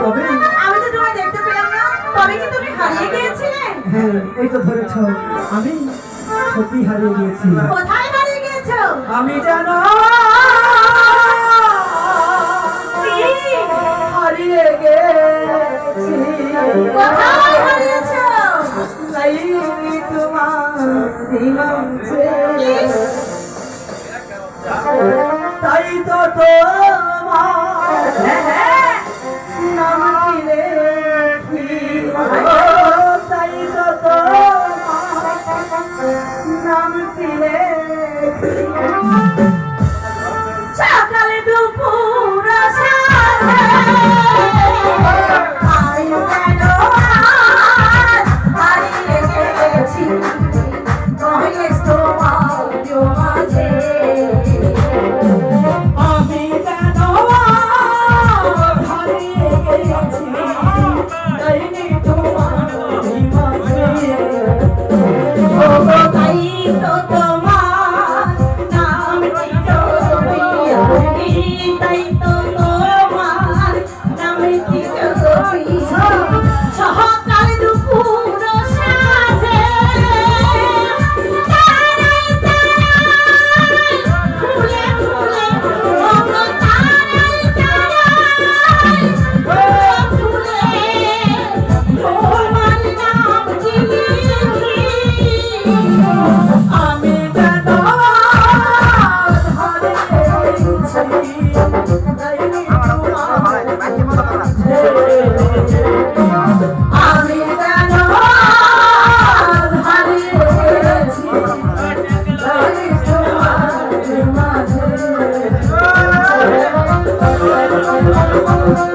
তবে আমি তো তোমায় দেখতে পেলাম না। তবে কি তুমি হারিয়ে গিয়েছিলে? হ্যাঁ এই তো ধরেছো। আমি সত্যি হারিয়ে গিয়েছি। কোথায় হারিয়ে গিয়েছো? আমি জানো। হারিয়ে গেছি কোথায়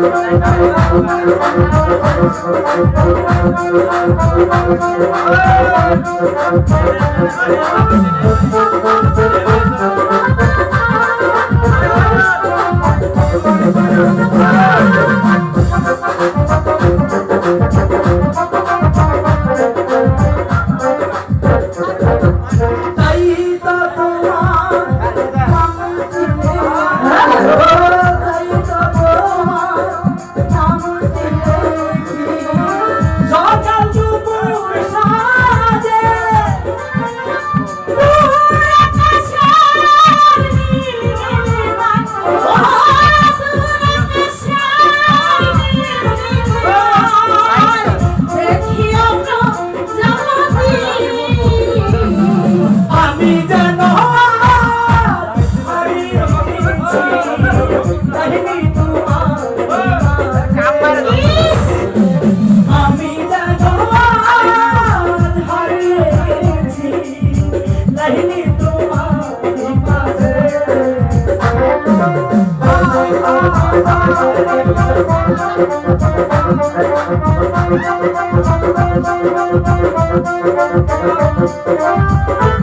Thank you. Thank you.